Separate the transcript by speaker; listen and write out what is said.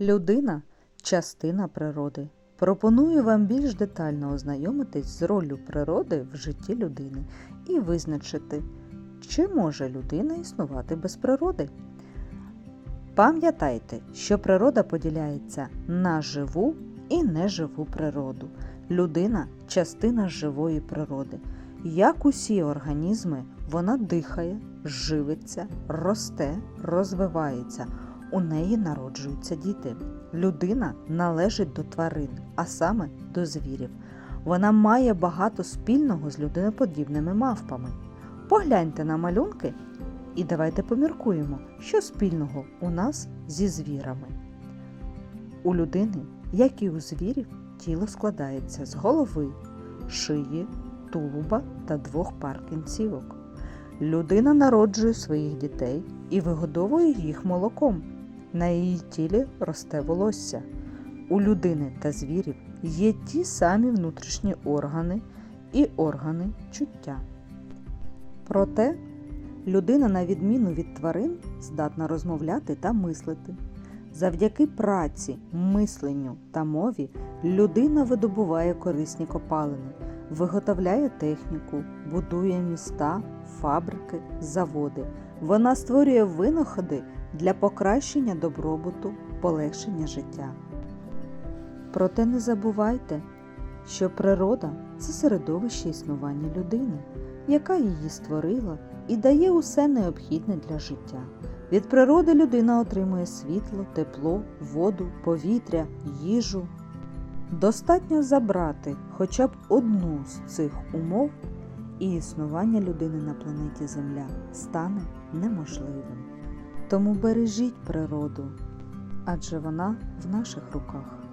Speaker 1: Людина частина природи. Пропоную вам більш детально ознайомитись з роллю природи в житті людини і визначити, чи може людина існувати без природи. Пам'ятайте, що природа поділяється на живу і неживу природу. Людина частина живої природи. Як усі організми, вона дихає, живиться, росте, розвивається. У неї народжуються діти. Людина належить до тварин, а саме до звірів. Вона має багато спільного з людиноподібними мавпами. Погляньте на малюнки і давайте поміркуємо, що спільного у нас зі звірами. У людини, як і у звірів, тіло складається з голови, шиї, тулуба та двох пар кінцівок. Людина народжує своїх дітей і вигодовує їх молоком. На її тілі росте волосся. У людини та звірів є ті самі внутрішні органи і органи чуття. Проте людина, на відміну від тварин, здатна розмовляти та мислити. Завдяки праці, мисленню та мові людина видобуває корисні копалини, виготовляє техніку, будує міста, фабрики, заводи. Вона створює винаходи для покращення добробуту, полегшення життя. Проте не забувайте, що природа це середовище існування людини, яка її створила і дає усе необхідне для життя. Від природи людина отримує світло, тепло, воду, повітря, їжу. Достатньо забрати хоча б одну з цих умов, і існування людини на планеті Земля стане неможливим. Тому бережіть природу, адже вона в наших руках.